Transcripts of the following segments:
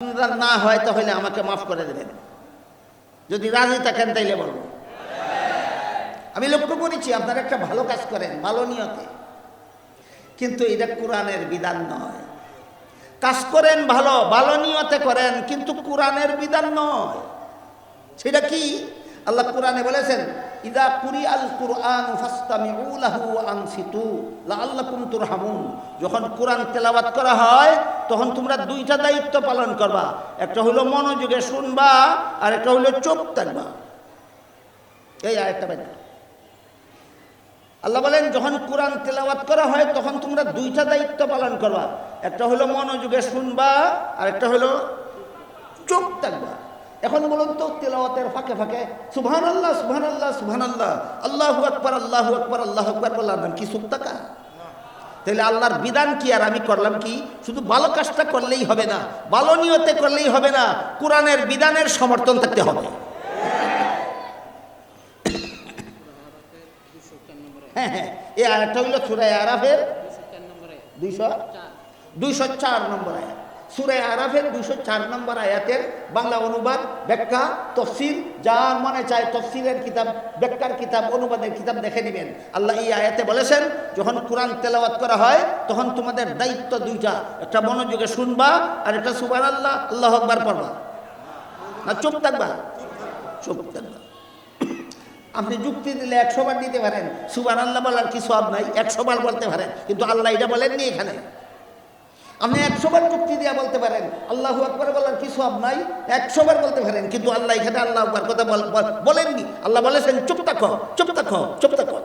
আপনার না হয়, তাহলে আমাকে মাফ করে দেবেন। যদি রাজি থাকেন, তাইলে বলব। আমি লক্ষ্য করেছি, আপনারা একটা ভালো কাজ করেন, ভালো নিয়তে। কিন্তু এটা কোরআনের বিধান নয়। কাজ করেন ভালো ভালো নিয়তে করেন, কিন্তু কোরআনের বিধান নয়। সেটা কি? আল্লাহ কোরআনে বলেছেন, ইদা কুরি আল কুরআন ফাস্তামিউ লাহু আনসিতু লাআল্লাকুম তুরহামুন। যখন কোরআন তেলাওয়াত করা হয় তখন তোমরা দুইটা দায়িত্ব পালন করবা। একটা হলো মনোযোগে শুনবা, আর একটা হলো চোখ থাকবা। এই আরেকটা ব্যাপার আল্লাহ বলেন, যখন কোরআন তেলাওয়াত করা হয়, তখন তোমরা দুইটা দায়িত্ব পালন করবা। একটা হলো মনোযোগে শুনবা, আর একটা হলো চোখ থাকবা। এখন বলুন তো, তেলাওয়াতের ফাঁকে ফাঁকে সুবহান আল্লাহ সুবহান আল্লাহ সুবহান আল্লাহ আল্লাহ আকবর আল্লাহ আকবর আল্লাহ আকবর বললাম কি থাকা? তাহলে আল্লাহর বিধান কি আর আমি করলাম কি? শুধু ভালো কাজটা করলেই হবে না, ভালো নিয়তে করলেই হবে না, কোরআনের বিধানের সমর্থন থাকতে হবে। হ্যাঁ হ্যাঁ এই আয়াতটা হইল সুরায় আরাফের দুইশো দুইশো চার নম্বর আয়াত। সুরায় আরাফের দুশো চার নম্বর আয়াতের বাংলা অনুবাদ, ব্যাখ্যা তফসির যার মনে চায় তফসিরের কিতাব, ব্যাখ্যার কিতাব, অনুবাদের কিতাব দেখে নেবেন। আল্লাহ এই আয়াতে বলেছেন, যখন কোরআন তেলাওয়াত করা হয়, তখন তোমাদের দায়িত্ব দুইটা। একটা মনোযোগে শুনবা আর একটা সুবান আল্লাহ আল্লাহ আকবার পড়বা। না, চুপ থাকবা? চুপ থাকবা। আপনি যুক্তি দিলে একশো বার দিতে পারেন। সুবান আল্লাহ বলার কি সব নাই? একশো বার বলতে পারেন। কিন্তু আল্লাহ এটা বলেননি এখানে। আপনি একশোবার যুক্তি দিয়ে বলতে পারেন, আল্লাহ আকবর বলার কি সব নাই? একশো বার বলতে পারেন, কিন্তু আল্লাহ এখানে আল্লাহ আকবর কথা বল- বল- বলেননি। আল্লাহ বলেছেন, চুপ থাকো চুপ থাকো চুপ থাকো।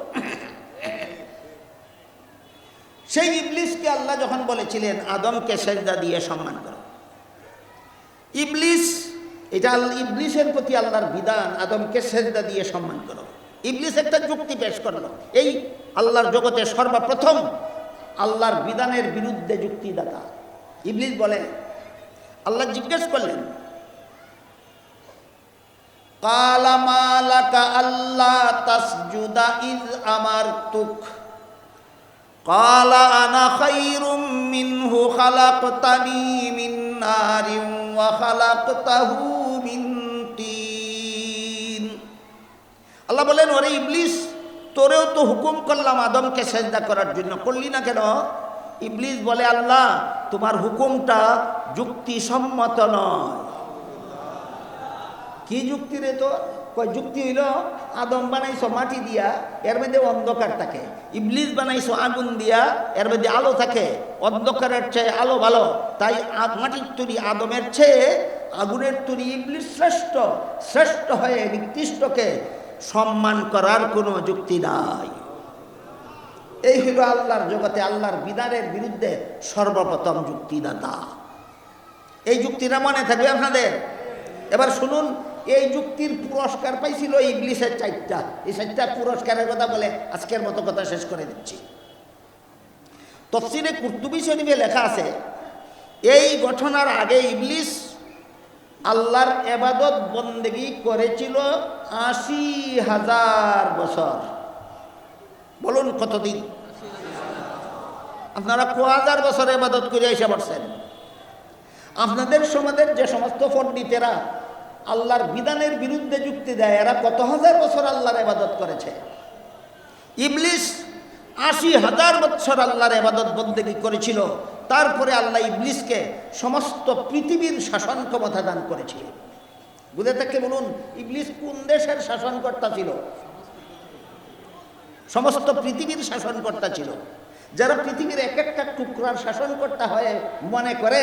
সেই ইবলিসকে আল্লাহ যখন বলেছিলেন, আদমকে সেজদা দিয়ে সম্মান করো। ইবলিস, এটা ইবলিসের প্রতি আল্লাহর বিধান, আদমকে সেজদা দিয়ে সম্মান করো। ইবলিস একটা যুক্তি পেশ করল। এই আল্লাহর জগতে সর্বপ্রথম আল্লাহর বিধানের বিরুদ্ধে যুক্তিদাতা। ইবলিস বলে, আল্লাহ জিজ্ঞেস করলেন আল্লাহ তাসজুদা আমার কালা আনা মিনহু মিন মিন তিন। আল্লাহ বলেন ওরে ইবলিশ তোরেও তো হুকুম করলাম আদমকে সেজদা করার জন্য। করলি না কেন? ইবলিস বলে, আল্লাহ, তোমার হুকুমটা যুক্তিসম্মত নয়। কি যুক্তি রে তো কয়, যুক্তি হইল আদম বানাইছো মাটি দিয়া, এর মধ্যে অন্ধকার থাকে। ইবলিস বানাইছো আগুন দিয়া, এর মধ্যে আলো থাকে। অন্ধকারের চেয়ে আলো ভালো। তাই মাটির তৈরি আদমের চেয়ে আগুনের তৈরি ইবলিস শ্রেষ্ঠ। শ্রেষ্ঠ হয়ে নিকৃষ্টকে সম্মান করার কোনো যুক্তি নাই। এই হইল আল্লাহর জগতে আল্লাহর বিধানের বিরুদ্ধে সর্বপ্রথম যুক্তিদাতা। এই যুক্তিটা মনে থাকবে আপনাদের? এবার শুনুন, এই যুক্তির পুরস্কার পাইছিল ইংলিশের চারটা। এই চারটা পুরস্কারের কথা বলে আজকের মতো কথা শেষ করে দিচ্ছি। তফসিরে কুর্তুবি শরীফে লেখা আছে, এই ঘটনার আগে ইবলিস আল্লাহর এবাদত বন্দেগি করেছিল আশি হাজার বছর। বলুন কতদিন? আপনারা ক হাজার বছর এবাদত করে এসে পড়ছেন। আপনাদের সমাজের যে সমস্ত পণ্ডিতেরা আল্লাহর বিধানের বিরুদ্ধে যুক্তি দেয়, এরা কত হাজার বছর আল্লাহর এবাদত করেছে? ইবলিস আশি হাজার বৎসর আল্লাহর এবাদত বন্দেগী করেছিল। তারপরে আল্লাহ ইবলিসকে সমস্ত পৃথিবীর শাসন ক্ষমতা দান করেছিল। বুঝে থেকে বলুন, ইবলিস কোন দেশের শাসনকর্তা ছিল? সমস্ত পৃথিবীর শাসনকর্তা ছিল। যারা পৃথিবীর এক একটা টুকরার শাসনকর্তা হয়ে মনে করে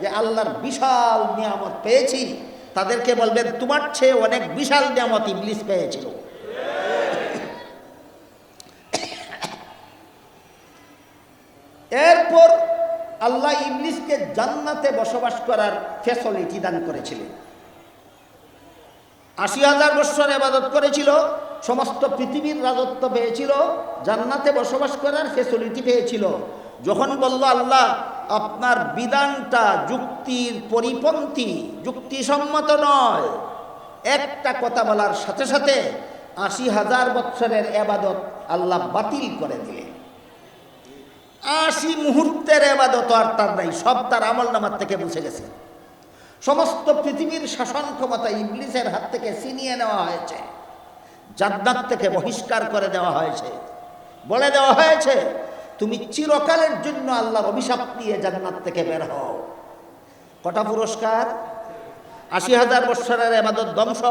যে আল্লাহর বিশাল নিয়ামত পেয়েছি, তাদেরকে বলবেন, তোমার চেয়ে অনেক বিশাল নিয়ামত ইবলিস পেয়েছিল। এরপর আল্লাহ ইবলিসকে জান্নাতে বসবাস করার ফ্যাসিলিটি দান করেছিলেন। আশি হাজার বৎসর এবাদত করেছিল, সমস্ত পৃথিবীর রাজত্ব পেয়েছিল, জান্নাতে বসবাস করার ফেসিলিটি পেয়েছিল। যখন বলল, আল্লাহ, আপনার বিধানটা যুক্তির পরিপন্থী, যুক্তিসম্মত নয়। একটা কথা বলার সাথে সাথে আশি হাজার বৎসরের এবাদত আল্লাহ বাতিল করে দিলেন। আশি মুহূর্তের এবাদত আর তার নাই, সব তার আমল নামার থেকে মুছে গেছে। সমস্ত পৃথিবীর শাসন ক্ষমতা ইংলিশের হাত থেকে ছিনিয়ে নেওয়া হয়েছে। জান্নাত থেকে বহিষ্কার করে দেওয়া হয়েছে। বলে দেওয়া হয়েছে, তুমি চিরকালের জন্য আল্লাহর অভিশাপ নিয়ে জান্নাত থেকে বের হও। কটা পুরস্কার? আশি হাজার বৎসরের এবাদত ধ্বংস।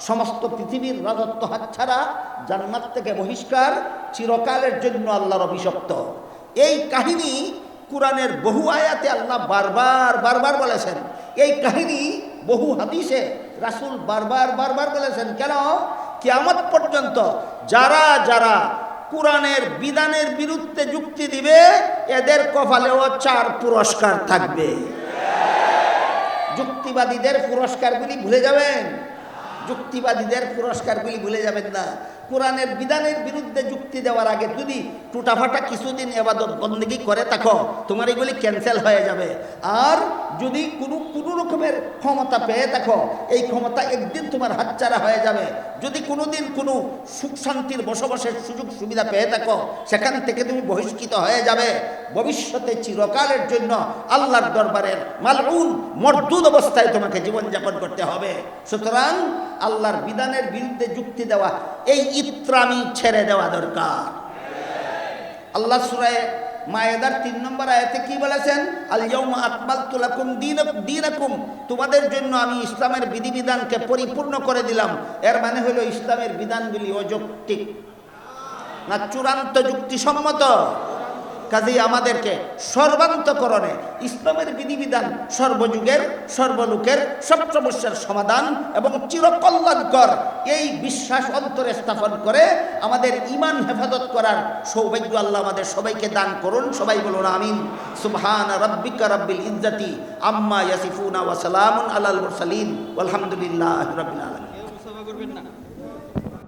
সমস্ত পৃথিবীর রাজত্ব হাতছাড়া জান্নাত থেকে বহিষ্কার, চিরকালের জন্য আল্লাহর অভিশপ্ত। এই কাহিনী কোরআনের বহু আয়াতে আল্লাহ বারবার বারবার বলেছেন। এই কাহিনী বহু হাদিসে রাসুল বারবার বারবার বলেছেন, কেন? কিয়ামত পর্যন্ত যারা যারা কোরআনের বিধানের বিরুদ্ধে যুক্তি দিবে, এদের কপালেও চার পুরস্কার থাকবে। যুক্তিবাদীদের পুরস্কারগুলি ভুলে যাবেন। যুক্তিবাদীদের পুরস্কারগুলি ভুলে যাবেন না। কোরআনের বিধানের বিরুদ্ধে যুক্তি দেওয়ার আগে যদি টুটাফাটা কিছুদিন এবাদত বন্দী করে থাকো, তোমার এগুলি ক্যান্সেল হয়ে যাবে। আর যদি কোনো কোনো রকমের ক্ষমতা পেয়ে থাকো, এই ক্ষমতা একদিন তোমার হাতছাড়া হয়ে যাবে। যদি কোনো দিন কোনো সুখ শান্তির বসবাসের সুযোগ সুবিধা পেয়ে থাকো, সেখান থেকে তুমি বহিষ্কৃত হয়ে যাবে। ভবিষ্যতে চিরকালের জন্য আল্লাহর দরবারের মালউন মর্দুদ অবস্থায় তোমাকে জীবনযাপন করতে হবে। সুতরাং আল্লাহর বিধানের বিরুদ্ধে যুক্তি দেওয়া, এই ইত্রামি ছেড়ে দেওয়া দরকার। আল্লাহ সুরায় মায়েদার তিন নম্বর আয়াতে কি বলেছেন? লাকুম দীনাকুম। তোমাদের জন্য আমি ইসলামের বিধিবিধানকে পরিপূর্ণ করে দিলাম। এর মানে হলো ইসলামের বিধানগুলি অযৌক্তিক। না চূড়ান্ত যুক্তিসম্মত। কাজেই আমাদেরকে সর্বান্তকরণে ইসলামের বিধিবিধান সর্বযুগের, সর্বলোকের, সব সমস্যার সমাধান এবং চিরকল্যাণকর এই বিশ্বাস অন্তরে স্থাপন করে আমাদের ইমান হেফাজত করার সৌভাগ্য আল্লাহ আমাদের সবাইকে দান করুন। সবাই বলুন আমিন। সুবহান রব্বিকা রব্বিল ইজ্জাতি আম্মা ইয়াসিফুনা ওয়া সালামুন আলাল মুরসালিন। আলহামদুলিল্লাহ রাব্বিল আলামিন। করবেন না।